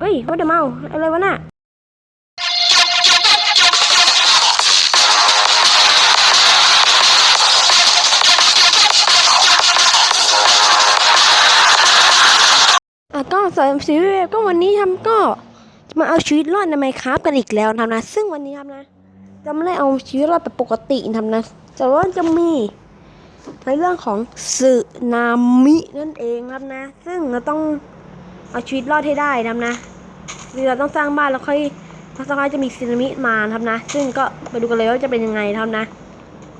เฮ้ยว่าเดเมาอะไรวะน่ะอะก็สำหรับซีรีส์ก็วันนี้ทำก็จะมาเอาชีวิตรอดในไมครับกันอีกแล้วทำนะ ซึ่งวันนี้ทำนะจะไม่ได้เอาชีวิตรอดแบบปกติทำนะแต่ว่าจะมีในเรื่องของสึนามินั่นเองครับนะ ซึ่งเราต้อง เอาชีวิตรอดให้ได้ทำนะคือเราต้องสร้างบ้านแล้วค่อยแล้วสักพักจะมีสึนามิมาทำนะ ซึ่งก็ไปดูกันเลยว่าจะเป็นยังไงทำนะ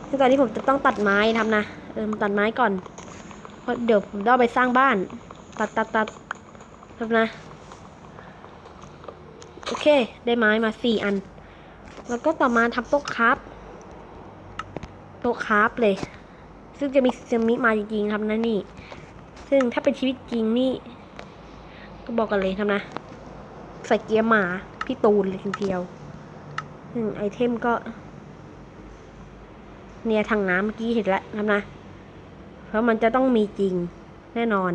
ซึ่งตอนนี้ผมจะต้องตัดไม้ทำนะเออตัดไม้ก่อนเพราะเดี๋ยวผมต้องไปสร้างบ้าน ตัดตัดตัดครับนะ โอเค ได้ไม้มาสี่อัน แล้วก็ต่อมาทำโต๊ะครับโต๊ะครับเลย ซึ่งจะมีเซมิมาจริงๆครับนะนี่ ซึ่งถ้าเป็นชีวิตจริงนี่ ก็บอกกันเลยครับนะ ใส่เกียร์หมา พี่ตูนเลยทีเดียวซึ่งไอเทมก็ เนี่ยทางน้ำเมื่อกี้เห็นแล้วครับนะ เพราะมันจะต้องมีจริงแน่นอน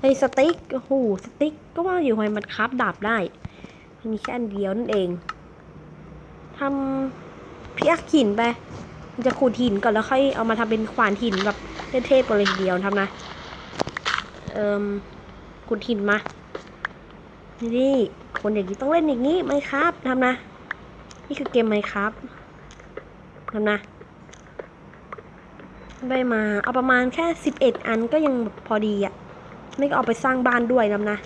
ไอ้สติ๊กโอ้โหสติ๊กก็ว่าอยู่ทำไมมันคราฟดาบได้ มันมีแค่อันเดียวนั่นเองทำพิอักหินไปมันจะขูดหินก่อนแล้วค่อยเอามาทำเป็นขวานหินแบบเท่ๆไปเลยทีเดียวทำนะ เอ่มขูดหินมา นี่คนอย่างนี้ต้องเล่นอย่างนี้ไหมครับทำนะ นี่คือเกมไหมครับทำนะได้มาเอาประมาณแค่สิบเอ็ดอันก็ยังแบบพอดีอะไม่ก็เอาไปสร้างบ้านด้วยนะนะ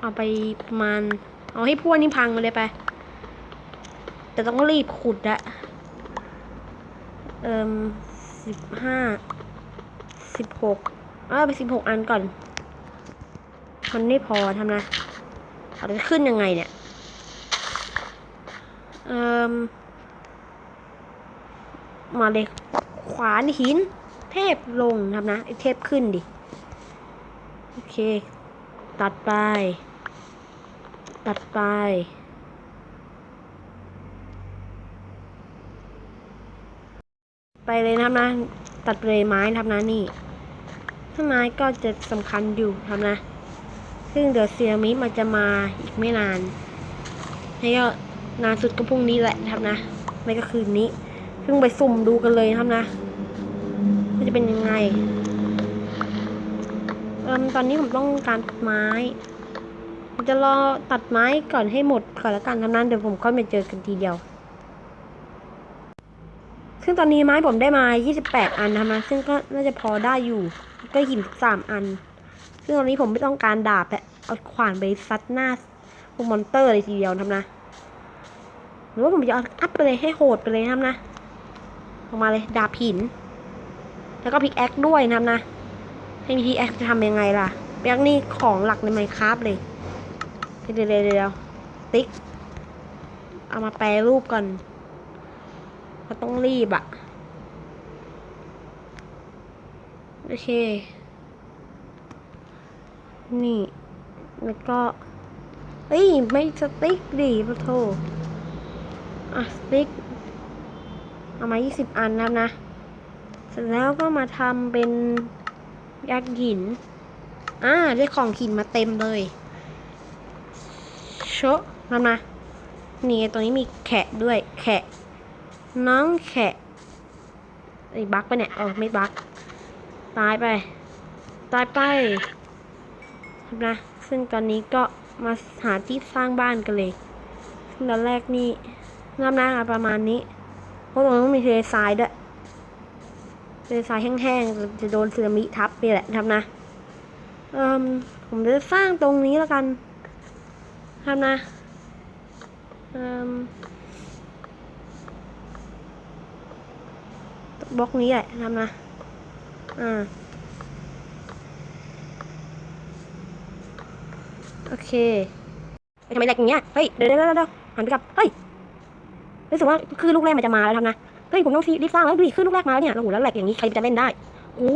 เอาไปประมาณ เอาให้พวกนี้พังมาเลยไป แต่ต้องรีบขุดอะเอิมสิบห้าสิบหกเอาไปสิบหกอันก่อน มันไม่พอทำนะเอาจะขึ้นยังไงเนี่ย เอิมมาเลย ขวานหิน เทพลงทำนะไอเทพขึ้นดิ โอเค ตัดไป ตัดไปไปเลยนะครับนะ ตัดไปเลยไม้นะครับนะนี่ถ้าไม้ก็จะสำคัญอยู่ครับนะ ซึ่งเดี๋ยวเซียมิมันจะมาอีกไม่นานให้ก็นานสุดก็พรุ่งนี้แหละครับนะ ไม่ก็คืนนี้ ซึ่งไปสุ่มดูกันเลยครับนะว่าจะเป็นยังไง เอิมตอนนี้ผมต้องการไม้ผมจะรอตัดไม้ก่อนให้หมดก่อนแล้วกันทำนั้นเดี๋ยวผมค่อยมาเจอกันทีเดียว ซึ่งตอนนี้ไม้ผมได้มา 28 อันทำนะซึ่งก็น่าจะพอได้อยู่ ก็หิน3อัน ซึ่งตอนนี้ผมไม่ต้องการดาบแหละเอาขวานไปซัดหน้าพวกมอนเตอร์เลยทีเดียวทำนะ หรือว่าผมจะเอาอัพไปเลยให้โหดไปเลยทำนะออกมาเลยดาบหิน แล้วก็พิกแอคด้วยทำนะ ให้มีพีแอคจะทำยังไงล่ะแบงนี่ของหลักในไมค์ครับเลยเดี๋ยวเดี๋ยวเดี๋ยวติ๊ก เอามาแปรรูปก่อนเขาต้องรีบอะโอเค นี่ แล้วก็เฮ้ย ไม่สติ๊กดิพะโทอะสติ๊ก เอามา 20 อันแล้วนะ เสร็จแล้วก็มาทำเป็นยักษ์หิน อ่า ได้ของหินมาเต็มเลยโชะนั่นนะนี่ตัวนี้มีแขะด้วย แขะ น้องแขะไอ้บักไปเนี่ยเออไม่บักตายไป ตายไป นะ ซึ่งตอนนี้ก็มาหาที่สร้างบ้านกันเลยซึ่งตอนแรกนี่น้ำหน้าประมาณนี้ เพราะตรงนั้นมีเทรายด้วยเทรายแห้งๆ จะโดนสึนามิทับนี่แหละทำนะ เอ่มผมจะสร้างตรงนี้แล้วกันทำนะ เอ่มบล็อกนี้แหละทำนะ อ่า โอเคทำไมแหลกอย่างเงี้ย เฮ้ย เดี๋ยวเดี๋ยวเดี๋ยวหันไปกลับ เฮ้ย รู้สึกว่าคือลูกแรกมันจะมาแล้วทำนะ เฮ้ย ผมต้องรีบสร้างแล้วดูดิขึ้นลูกแรกมาแล้วเนี่ยโอ้โหแล้วแหลกอย่างนี้ใครจะเล่นได้โอ้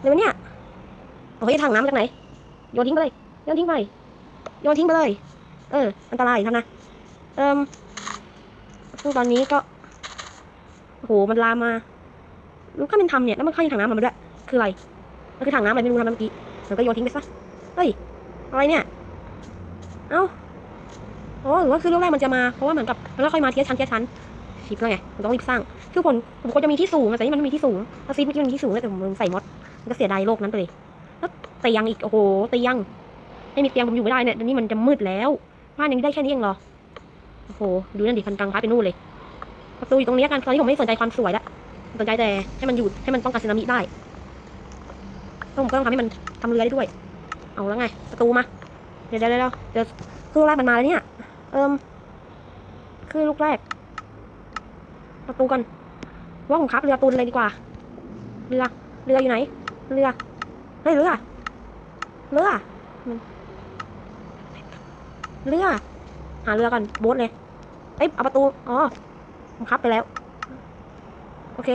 เลยวะเนี่ยโอ้ยถังน้ำมาจากไหน โยนทิ้งไปเลย โยนทิ้งไป โยนทิ้งไปเลย เออ อันตรายทำนะ เอิ่มซึ่งตอนนี้ก็โอ้โหมันลามมารู้ก็เป็นทำเนี่ย แล้วมันเข้าถังน้ำมาด้วย คืออะไร มันคือถังน้ำอะไรไม่รู้ทำเมื่อกี้มันก็โยนทิ้งไปซะ เฮ้ย อะไรเนี่ย เอ้าโอ้หรือว่าคือลูกแรกมันจะมา เพราะว่าเหมือนกับมันก็ค่อยมาเทียชั้นเทียชั้นชิปแล้วไงมันต้องรีบสร้าง คือผมผมควรจะมีที่สูงแต่นี่มันไม่มีที่สูงถ้าซีดเมื่อกี้มันมีที่สูงแต่ผมใส่มดมันก็เสียดายโลกนั้นไปเลย แล้วเตียงอีก โอ้โหเตียงไม่มีเตียงผมอยู่ไม่ได้เนี่ยเดี๋ยวนี้มันจะมืดแล้วบ้านยังได้แค่นี้เองเหรอ โอ้โห ดูนั่นดิคันกลางพาไปนู่นเลย ประตูอยู่ตรงนี้กันตอนนี้ผมไม่สนใจความสวยแล้วสนใจแต่ให้มันอยู่ให้มันป้องกันสึนามิได้แล้วผมก็ต้องทำให้มันทำเรือได้ด้วย เอาแล้วไง ประตูมา เดี๋ยวเดี๋ยวเดี๋ยวเดี๋ยวคือลูกแรกมันมาแล้วเนี่ย เอิมคือลูกแรก ประตูกันว่าผมครับเรือปูนเลยดีกว่า เรือ เรืออยู่ไหน เรือเฮ้ยเรือ เรือมันเรือ หาเรือกันโบ๊ทเลย เอ้ยเอาประตู อ๋อ ผมครับไปแล้ว โอเค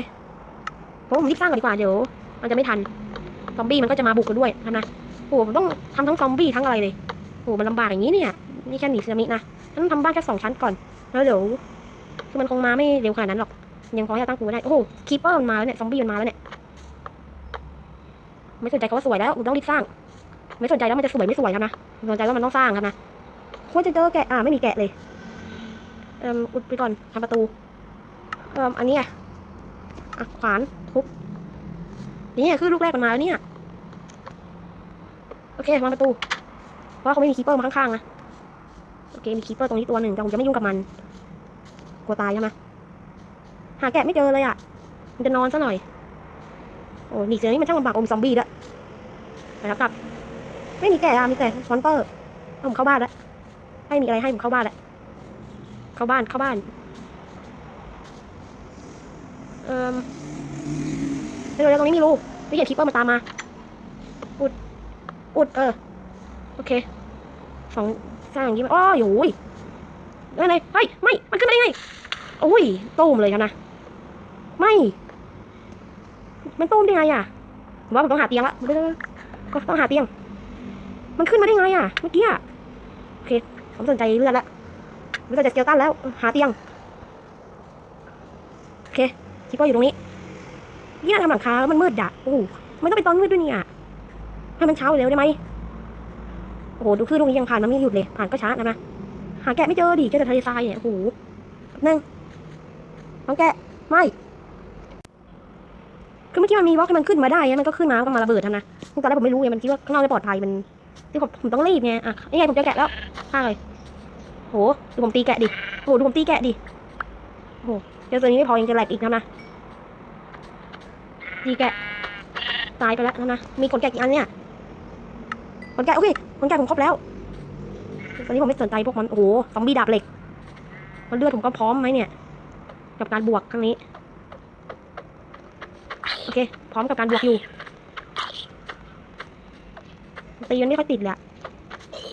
ผมผมรีบสร้างก่อนดีกว่าเดี๋ยว มันจะไม่ทัน ซอมบี้มันก็จะมาบุกกันด้วยทำนะโอ้ผมต้องทำทั้งซอมบี้ทั้งอะไรเลย โอ้โหมันลำบากอย่างนี้เนี่ย นี่แค่หนีสึนามินะฉันทำบ้านแค่สองชั้นก่อน แล้วเดี๋ยว คือมันคงมาไม่เร็วขนาดนั้นหรอก ยังพอที่จะตั้งตัวได้ โอ้โห คีเปอร์มันมาแล้วเนี่ย ซอมบี้มันมาแล้วเนี่ย ไม่สนใจเขาว่าสวยแล้วต้องรีบสร้าง ไม่สนใจแล้วมันจะสวยไม่สวยครับนะสนใจว่ามันต้องสร้างครับนะควรจะเจอแกะ อ่าไม่มีแกะเลยเอ่มอุดไปก่อนทำประตูเอ่มอันนี้อะอะขวานทุบ นี่คือลูกแรกมันมาแล้วเนี่ย โอเควางประตู เพราะเขาไม่มีคีเปอร์มาข้างๆนะโอเคมีคีเปอร์ตรงนี้ตัวหนึ่งแต่ผมจะไม่ยุ่งกับมันกลัวตายใช่ไหมหาแกะไม่เจอเลยอะมันจะนอนซะหน่อยโอ้หนีเสือนี่มันช่างลำบากอมซอมบี้ละไปแล้วกลับ ไม่มีแกะอะมีแต่ฟอนเตอร์ผมเข้าบ้านแล้วให้มีอะไรให้ผมเข้าบ้านแล้วเข้าบ้านเข้าบ้านเอ่อเร็วตรงนี้มีรูไม่เห็นคีเปอร์มาตามมา อุด อุด เออ โอเคสองสร้างอย่างนี้อ้ออยู่ยเอ้ไหนเฮ้ยไม่ มันขึ้นมาได้ไงโอ้ยตูมเลยครับนะ ไม่ มันตูมได้ไงอะผมว่าผมต้องหาเตียงละเดี๋ยวๆๆก็ต้องหาเตียง มันขึ้นมาได้ไงอะ เมื่อกี้อะโอเค ผมสนใจเลือดละไม่สนใจสเกลตันแล้ว หาเตียง โอเคคิดว่าอยู่ตรงนี้นี่น่าทำหลังคาแล้วมันมืดอะโอ้ไม่ต้องไปตอนมืดด้วยเนี่ยให้มันเช้าเร็วได้ไหม โอ้โหดูคลื่นตรงนี้ยังผ่านมันไม่หยุดเลย ผ่านก็ช้านะนะหาแกะไม่เจอดิเจอแต่ทะเลทรายเนี่ยโอ้โหนึ่งน้องแกะไม่คือเมื่อกี้มันมีบล็อกให้มันขึ้นมาได้มันก็ขึ้นมาก็มาระเบิดทำนะตอนแรกผมไม่รู้ไงมันคิดว่าข้างนอกจะปลอดภัยมันที่ผมผมต้องรีบไงอะนี่ไงผมเจอแกะแล้วฆ่าเลยโหดูผมตีแกะดิโหดูผมตีแกะดิโหเจอตัวนี้ไม่พอยังจะแหลกอีกนะนะตีแกะตายไปแล้วนะมีขนแกะกี่อันเนี่ย ขนแกะโอเคขนแกะผมครบแล้ว ตอนนี้ผมไม่สนใจพวกมัน โอ้โหซอมบี้ดาบเหล็ก มันเลือดผมก็พร้อมไหมเนี่ย กับการบวกครั้งนี้ โอเค พร้อมกับการบวกอยู่ ตีมันไม่ค่อยติดเลยอะ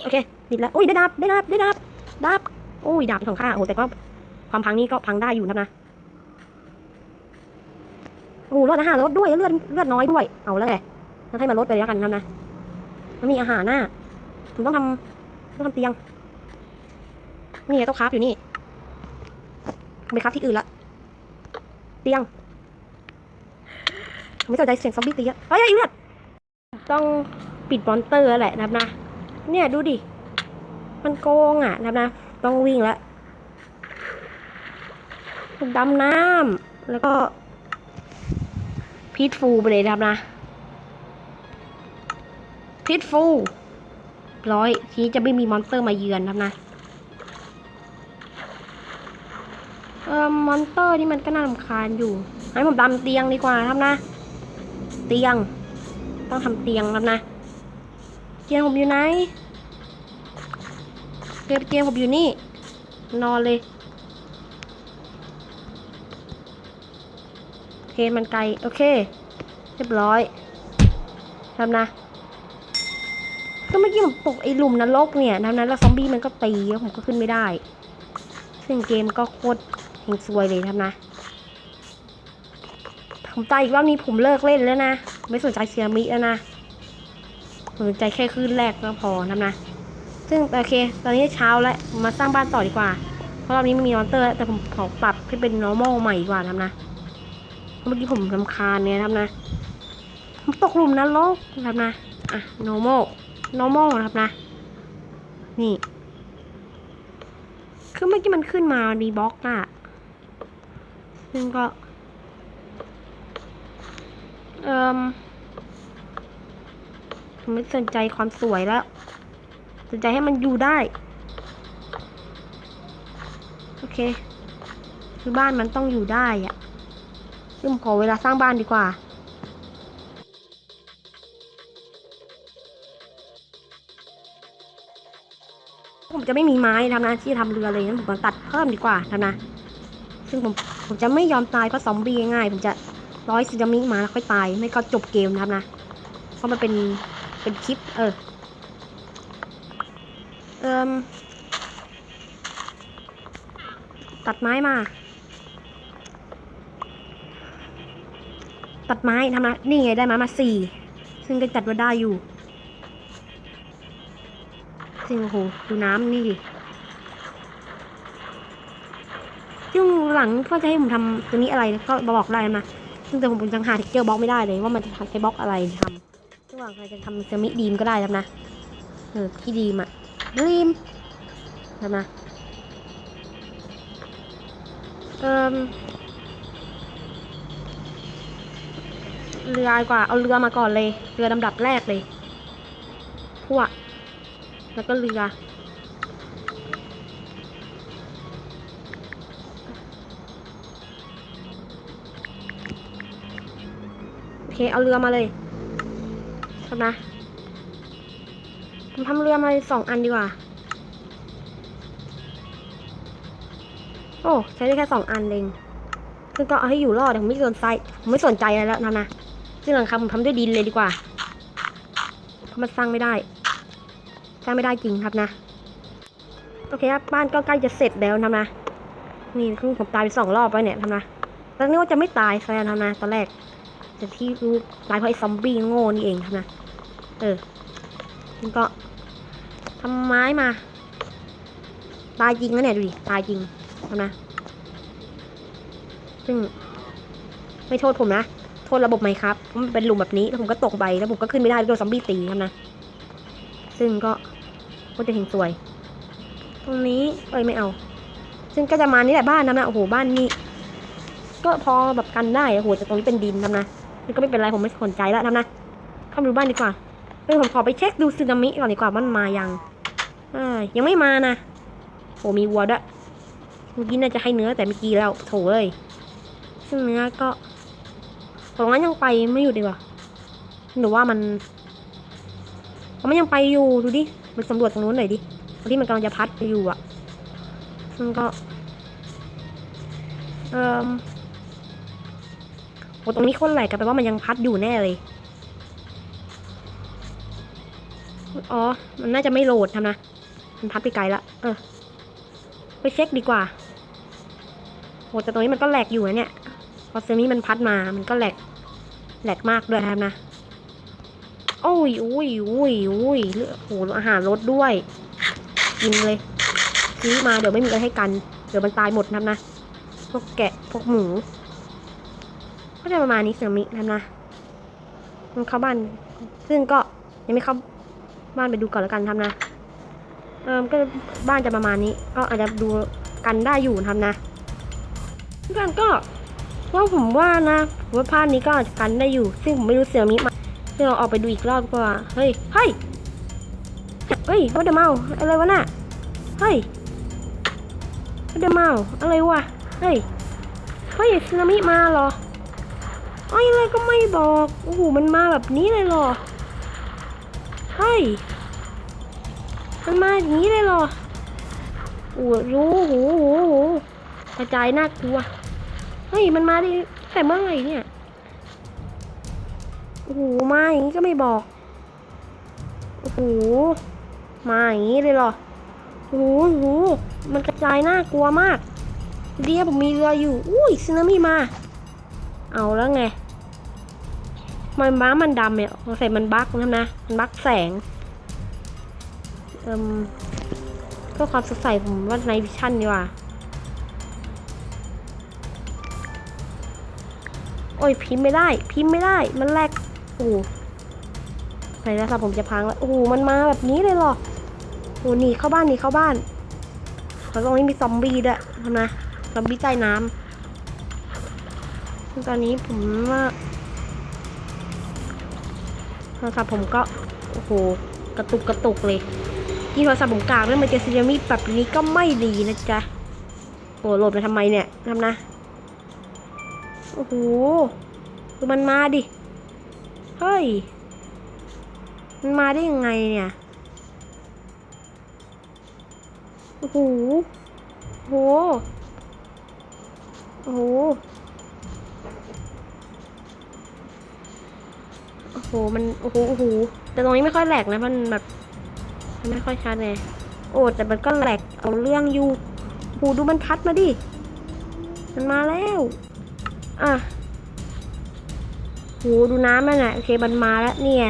โอเค ติดแล้ว อุ้ยได้ดาบ ได้ดาบ ได้ดาบ ดาบ โอ้ยดาบของข้า โอ้แต่ก็ความพังนี้ก็พังได้อยู่นะนะโอ้โหลดอาหารลดด้วยเลือดเลือดน้อยด้วย เอาแล้วไงงั้นให้มันลดไปแล้วกันนะนะ มันมีอาหารน่ะผมต้องทำต้องทำเตียง นี่ไงต้องคราฟอยู่นี่ไปคราฟที่อื่นละ เตียงไม่สนใจเสียงซอมบี้ตีอะเฮ้ยเฮ้เลือดต้องปิดมอนเตอร์แหละนะนะ เนี่ยดูดิ มันโกงอะนะนะ ต้องวิ่งล้วดำน้ำแล้วก็พีทฟูไปเลยนะนะ พีทฟูร้อยทีนี้จะไม่มีมอนสเตอร์มาเยือนนะครับนะเออมอนสเตอร์นี่มันก็น่ารำคาญอยู่ให้ผมทำเตียงดีกว่าครับนะ เตียง ต้องทำเตียงครับนะ เตียงผมอยู่ไหนเตียงเตียงผมอยู่นี่ นอนเลยโอเคมันไกล โอเค เรียบร้อยทำนะ ก็เมื่อกี้ผมตกไอ้หลุมนรกเนี่ยทำนั้นแล้วซอมบี้มันก็ตีแล้วผมก็ขึ้นไม่ได้ ซึ่งเกมก็โคตรเฮงซวยเลยทำนะผมตายอีกรอบนี้ผมเลิกเล่นแล้วนะ ไม่สนใจเซียมิแล้วนะผมสนใจแค่คืนแรกก็พอทำนะ ซึ่งโอเค ตอนนี้เช้าแล้วมาสร้างบ้านต่อดีกว่า เพราะรอบนี้ไม่มีมอนเตอร์ แต่ผมขอปรับให้เป็น normal ใหม่ดีกว่าทำนะ เมื่อกี้ผมรำคาญเนี่ยนะครับนะผมตกหลุมนรกนะครับนะ อะ normal normal นะครับนะ นี่ คือเมื่อกี้มันขึ้นมามีบล็อกอะซึ่งก็ เอ่มผมไม่สนใจความสวยแล้ว สนใจให้มันอยู่ได้ โอเค คือบ้านมันต้องอยู่ได้อะซึ่งผมขอเวลาสร้างบ้านดีกว่า ผมจะไม่มีไม้ทำนะที่ทำเรือเลยงั้นผมก็ตัดเพิ่มดีกว่าทำนะ ซึ่งผมผมจะไม่ยอมตายเพราะซอมบี้ง่ายผมจะร้อยซึนามิมาแล้วค่อยตาย ไม่ก็จบเกมนะครับนะ เพราะมันเป็นเป็นคลิป เออ เอ่มตัดไม้มา ตัดไม้ทำนะ นี่ไงได้ไม้มาสี่ ซึ่งก็จัดว่าได้อยู่ ซึ่งโอ้โหดูน้ำนี่ดิซึ่งหลังก็จะให้ผมทำตัวนี้อะไรก็บอกได้นะซึ่งแต่ผมยังหาเทคเจอร์บล็อกไม่ได้เลยว่ามันจะใช้บล็อกอะไรทำระหว่างใครจะทำเซมิดีมก็ได้ครับนะเออที่ดีมอะดีมทำนะเอ่มเรือกว่าเอาเรือมาก่อนเลย เรือลำดับแรกเลยพวก แล้วก็เรือ โอเค เอาเรือมาเลยครับนะผมทำเรือมาสองอันดีกว่า โอ้ ใช้ได้แค่สองอันเองซึ่งก็เอาให้อยู่รอดแต่ผมไม่สนใจผมไม่สนใจอะไรแล้วนะนะซึ่งหลังคาผมทำด้วยดินเลยดีกว่าเพราะมันสร้างไม่ได้ สร้าไม่ได้จริงครับนะ โอเคครับบ้านก็ใกล้จะเสร็จแล้วนะนะ นี่คือผมตายไปสองรอบไปเนี่ยทำนะตอนนี้ว่าจะไม่ตายซะแล้วทำนะตอนแรก แต่ที่รู้ตายเพราะไอ้ซอมบี้โง่นี่เองครับนะ เออมันก็ทำไม้มา ตายจริงนะเนี่ยดูดิตายจริงครับนะ ซึ่ง ไม่โทษผมนะ โทษระบบไหมครับเพราะมันเป็นหลุมแบบนี้แล้วผมก็ตกไปแล้วผมก็ขึ้นไม่ได้โดนซอมบี้ตีครับนะ ซึ่งก็ก็จะเห็นสวย ตรงนี้เอ้ยไม่เอา ซึ่งก็จะมานี่แหละบ้านนะนะโอ้โหบ้านนี้ ก็พอแบบกันได้โอ้โหแต่ตรงนี้เป็นดินทำนะนี่ก็ไม่เป็นไรผมไม่สนใจแล้วทำนะเข้ามาดูบ้านดีกว่าเฮ้ยผมขอไปเช็คดูสึนามิก่อนดีกว่ามันมายังเอ้ยยังไม่มานะโอ้มีวัวด้วยเมื่อกี้น่าจะให้เนื้อแต่เมื่อกี้แล้วโถเอ้ยซึ่งเนื้อก็ตรงนั้นยังไปไม่อยู่ดีกว่าหรือว่ามัน มันยังไปอยู่ดูดิมันสำรวจตรงนู้นหน่อยดิตรงที่มันกำลังจะพัดไปอยู่อะซึ่งก็ เอ่อโอ้ตรงนี้คนแหลกกันแปว่ามันยังพัดอยู่แน่เลย อ๋อ มันน่าจะไม่โหลดทำนะ มันพัดไปไกลละ เออ ไปเช็คดีกว่าโอ้แต่ตรงนี้มันก็แหลกอยู่นะเนี่ย พอเซมิมันพัดมา มันก็แหลก แหลกมากด้วยครับนะ โอ้ยอุ้ยอุ้ยอุ้ยเลือดโอ้โหอาหารลดด้วย กินเลยซื้อมาเดี๋ยวไม่มีอะไรให้กัน เดี๋ยวมันตายหมดนะนะ พวกแกะ พวกหมู ก็จะประมาณนี้สึนามินะนะ มันเข้าบ้าน ซึ่งก็ยังไม่เข้าบ้านไปดูก่อนแล้วกันครับนะ เออก็บ้านจะประมาณนี้ ก็อาจจะดูกันได้อยู่นะครับนะกันก็ว่าผมว่านะว่าภาพนี้ก็อาจจะกันได้อยู่ ซึ่งผมไม่รู้เสือมิมา เราออกไปดูอีกรอบกว่า เฮ้ย เฮ้ย เฮ้ยว่าเดเมาอะไรวะน่ะ เฮ้ยว่าเดเมาอะไรวะ เฮ้ย เฮ้ยสึนามิมาเหรอไอ้อะไรก็ไม่บอก โอ้โห มันมาแบบนี้เลยเหรอ เฮ้ย มันมาอย่างนี้เลยเหรอโอ้รู้โหโหโหกระจายน่ากลัว เฮ้ย มันมาได้แต่เมื่อไหร่เนี่ย อ้โหมาอย่างนี้ก็ไม่บอก โอ้โห มาอย่างนี้เลยเหรอ โอ้โหโอ้โหมันกระจายน่ากลัวมาก เดียวผมมีเรืออยู่ อุ้ยสึนามิมา เอาแล้วไง มันม้ามันดำเนี่ยสงสัยมันบั๊กนะนะ มันบั๊กแสง เอ่มก็ความสดใสผมว่าในวิชั่นดีกว่า โอ้ยพิมพ์ไม่ได้ พิมพ์ไม่ได้ มันแลก อ้ไหนแล้วครับผมจะพังแล้วโอ้โหมันมาแบบนี้เลยเหรอโอ้โหหนีเข้าบ้านหนีเข้าบ้านแล้วตรงนี้มีซอมบี้ด้วยทำนะซอมบี้ใต้น้ำตอนนี้ผมว่าโทรศัพท์ผมก็โอ้โหกระตุกกระตุกเลยที่โทรศัพท์ผมกลางแล้วมันเจอซีนามิแบบนี้ก็ไม่ดีนะจ๊ะโอ้โหโหลดมาทำไมเนี่ยทำนะโอ้โหดูมันมาดิ เฮ้ย มันมาได้ยังไงเนี่ย โอ้โหโอ้โห โอ้โห โอ้โห มัน โอ้โห โอ้โห แต่ตรงนี้ไม่ค่อยแหลกนะ มันแบบ มันไม่ค่อยชัดเลยโอ้ แต่มันก็แหลกเอาเรื่องอยู่โอ้โหดูมันพัดมาดิ มันมาแล้ว อะ โหดูน้ำมันอะโอเคมันมาแล้วเนี่ย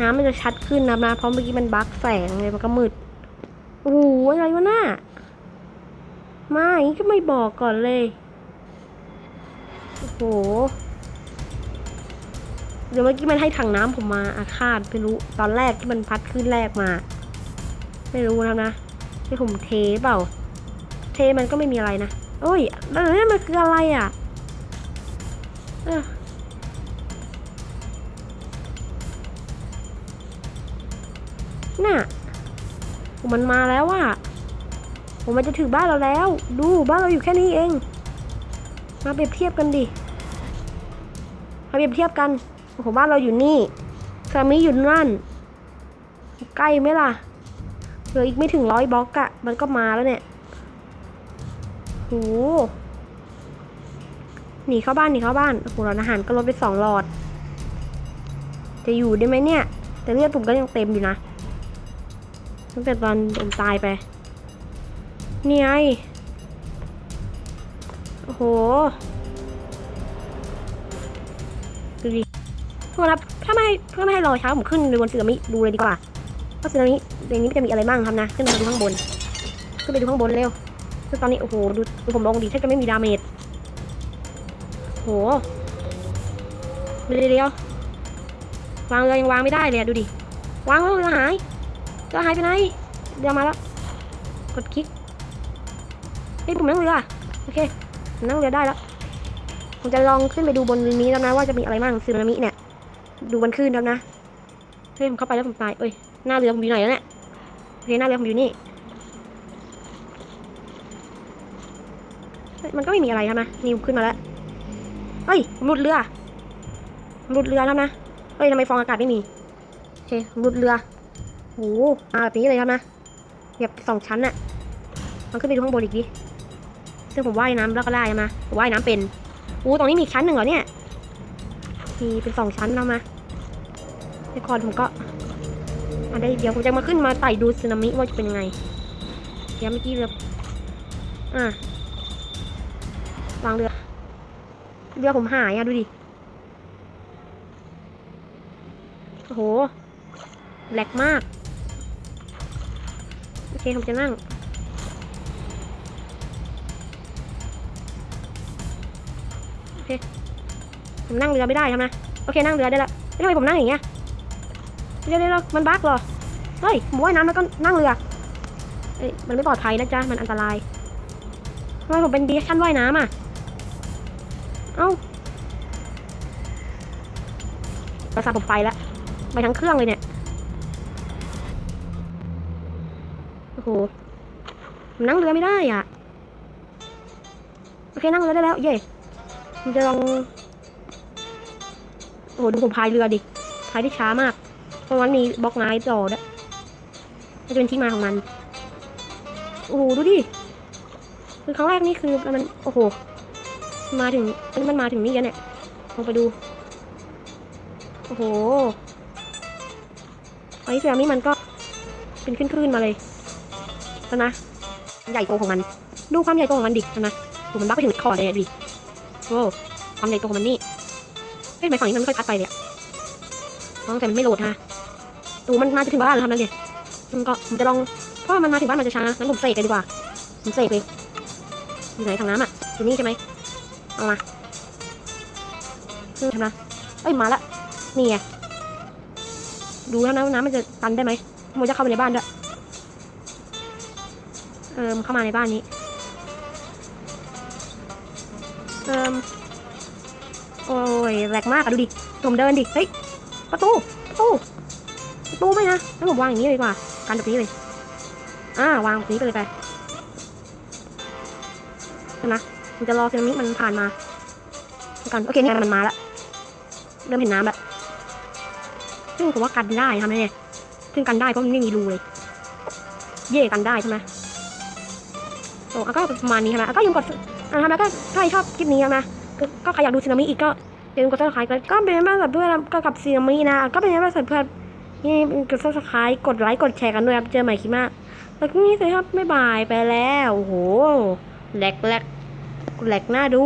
น้ำมันจะชัดขึ้นนะนะเพราะเมื่อกี้มันบั๊กแสงเลยมันก็มืดโอ้โหอะไรวะน่ามาอย่างนี้ก็ไม่บอกก่อนเลยโอ้โหเดี๋ยวเมื่อกี้มันให้ถังน้ำผมมาอาฆาตไม่รู้ตอนแรกที่มันพัดขึ้นแรกมา ไม่รู้นะนะที่ผมเทเปล่า เทมันก็ไม่มีอะไรนะโอ้ยแล้วนี่มันคืออะไรอะเออ น่ะโอ้มันมาแล้วอะผมมันจะถึงบ้านเราแล้ว ดูบ้านเราอยู่แค่นี้เอง มาเปรียบเทียบกันดิมาเปรียบเทียบกันโอ้โหบ้านเราอยู่นี่สามีอยู่นั่น ใกล้ไหมล่ะเหลืออีกไม่ถึงร้อยบล็อกอะมันก็มาแล้วเนี่ยโหหนีเข้าบ้านหนีเข้าบ้านโอ้โหหลอดอาหารก็ลดไปสองหลอด จะอยู่ได้ไหมเนี่ย แต่เลือดผมก็ยังเต็มอยู่นะ ตั้งแต่ตอนผมตายไป นี่ไง โอ้โห ดูดิทุกคนครับถ้าไม่ถ้าไม่ให้รอเช้าผมขึ้นไปบนสึนามิดูเลยดีกว่าว่าสึนามิในนี้มันจะมีอะไรบ้างครับนะ ขึ้นไปดูข้างบน ขึ้นไปดูข้างบนเร็วคือตอนนี้โอ้โหดูดูผมลงดีแทบจะไม่มีดาเมจโหเดี๋ยวเดี๋ยววางเรือยังวางไม่ได้เลยดูดิ วางแล้วเรือหาย เรือหายไปไหนเรือมาแล้ว กดคลิกเฮ้ยผมนั่งเรือโอเคผมนั่งเรือได้แล้วผมจะลองขึ้นไปดูบนนี้แล้วนะว่าจะมีอะไรบ้างสึนามิเนี่ย ดูบนคลื่นแล้วนะเฮ้ยผมเข้าไปแล้วผมตายเอ้ยหน้าเรือผมอยู่ไหนแล้วเนี่ยโอเคหน้าเรือผมอยู่นี่มันก็ไม่มีอะไรครับนะนิวขึ้นมาแล้วเฮ้ยผมหลุดเรือหลุดเรือแล้วนะเฮ้ยทำไมฟองอากาศไม่มีโอเคหลุดเรือ โหมาแบบนี้เลยครับนะแบบสองชั้นน่ะมันขึ้นไปดูข้างบนอีกดิซึ่งผมว่ายน้ำแล้วก็ได้นะผมว่ายน้ำเป็นโอ้ตรงนี้มีชั้นหนึ่งเหรอเนี่ย มีเป็นสองชั้นแล้วมาในก่อนผมก็อันได้เดี๋ยวผมจะมาขึ้นมาไต่ดูสึนามิว่าจะเป็นยังไง เดี๋ยวเมื่อกี้เรืออะวางเรือ เรือผมหายอะดูดิ โอ้โหแหลกมาก โอเค ผมจะนั่ง โอเค ผมนั่งเรือไม่ได้ใช่ไหมโอเค นั่งเรือได้ละไม่ทำไมผมนั่งอย่างเงี้ยเดี๋ยวเดี๋ยวมันบั๊กเหรอ เฮ้ยผมว่ายน้ำแล้วก็นั่งเรือเอ้ยมันไม่ปลอดภัยนะจ๊ะ มันอันตรายทำไมผมเป็นดีชั่นว่ายน้ำอะ เอ้าประสาทผมไปแล้ว ไปทั้งเครื่องเลยเนี่ย นั่งเรือไม่ได้อะ โอเคนั่งเรือได้แล้ว เย่ผมจะลอง โอ้โหดูผมพายเรือดิ พายได้ช้ามาก เพราะวันนี้บล็อกไม้ต่อด้วยจะเป็นที่มาของมัน โอ้โหดูดิ คือครั้งแรกนี่คือมัน โอ้โห มาถึง มันมาถึงนี่แล้วเนี่ยลองไปดู โอ้โหไอ้เสือนี่มันก็เป็นขึ้นคลื่นมาเลย แล้วนะใหญ่โตของมัน ดูความใหญ่โตของมันดินะดูมันบักไปถึงคอเลยดิโอ้ความใหญ่โตของมันนี่เฮ้ยทำไมฝั่งนี้มันไม่ค่อยพัดไปเลยอะน้องแต่มันไม่โหลดฮะตูมันมาจะถึงบ้านแล้วครับนั่นเดียมันก็ผมจะลองเพราะมันมาถึงบ้านมันจะช้างั้นผมเสกเลยดีกว่าผมเสกเลยอยู่ไหนทางน้ำอะอยู่นี่ใช่ไหมเอามาทำนะเอ้ยมาละนี่ไงดูแล้วนะว่าน้ำมันจะตันได้ไหมผมจะเข้าไปในบ้านด้วย เอิมเข้ามาในบ้านนี้เอิมโอ้ยแหลกมากอะดูดิผมเดินดิ เฮ้ย ประตู ประตู ประตูไม่นะให้ผมวางอย่างนี้เลยดีกว่า กันแบบนี้เลย อ่า วางแบบนี้ไปเลยไปเห็นไหมมันจะรอเซรามิกมันผ่านมากัน โอเค นี่มันมาแล้ว เริ่มเห็นน้ำแล้ว ซึ่งผมว่ากันได้ทำไมเนี่ย ซึ่งกันได้เพราะมันไม่มีรูเลย เย่กันได้ใช่ไหม โอ้อะก็ประมาณนี้ใช่ไหมอะก็อยังกดอะทำแล้วก็ถ้าใครชอบคลิปนี้ใช่ไหมก็ใครอยากดูซีนามิอีกก็อย่าลืมกดซับสไครต์ก็เป็นบ้านสัตว์ด้วยนก็กับซีนามินะก็เป็นบ้านสัตว์เพื่อนนี่กดซับสไครต์กดไลค์กดแชร์กันด้วยครับเจอใหม่คลิปหน้าแล้วนี่สิครับบ๊ายบายไปแล้วโอ้โหแหลกแหลกแหลกหน้าดู